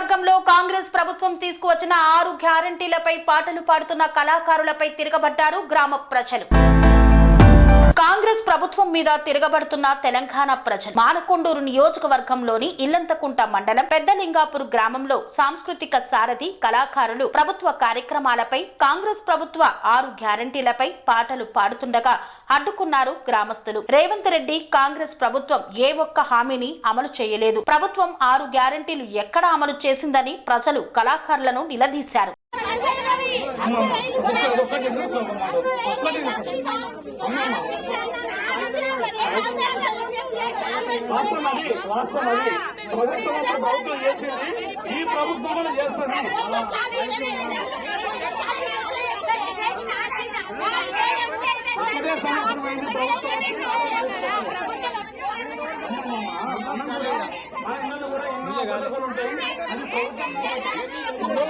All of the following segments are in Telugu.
నియోజకవర్గంలో కాంగ్రెస్ ప్రభుత్వం తీసుకువచ్చిన ఆరు గ్యారంటీలపై పాటలు పాడుతున్న కళాకారులపై తిరగబడ్డారు గ్రామ ప్రజలు. కాంగ్రెస్ ప్రభుత్వం మీద తిరగబడుతున్న తెలంగాణ ప్రజలు. మానకొండూరు నియోజకవర్గంలోని ఇల్లంతకుంట మండలం పెద్దలింగాపూర్ గ్రామంలో సాంస్కృతిక సారథి కళాకారులు ప్రభుత్వ కార్యక్రమాలపై కాంగ్రెస్ ప్రభుత్వ ఆరు గ్యారంటీలపై పాటలు పాడుతుండగా అడ్డుకున్నారు గ్రామస్తులు. రేవంత్ రెడ్డి కాంగ్రెస్ ప్రభుత్వం ఏ ఒక్క హామీని అమలు చేయలేదు. ప్రభుత్వం ఆరు గ్యారంటీలు ఎక్కడ అమలు చేసిందని ప్రజలు కళాకారులను నిలదీశారు. వాస్తవం అది వాస్తవం అది ప్రభుత్వం ప్రభుత్వం ఈ ప్రభుత్వం కూడా చేస్తుంది ఉంటాయి అది ప్రభుత్వం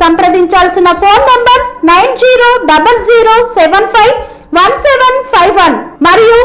సంప్రదించాల్సిన phone numbers nine zero double zero seven five one seven five one మరియు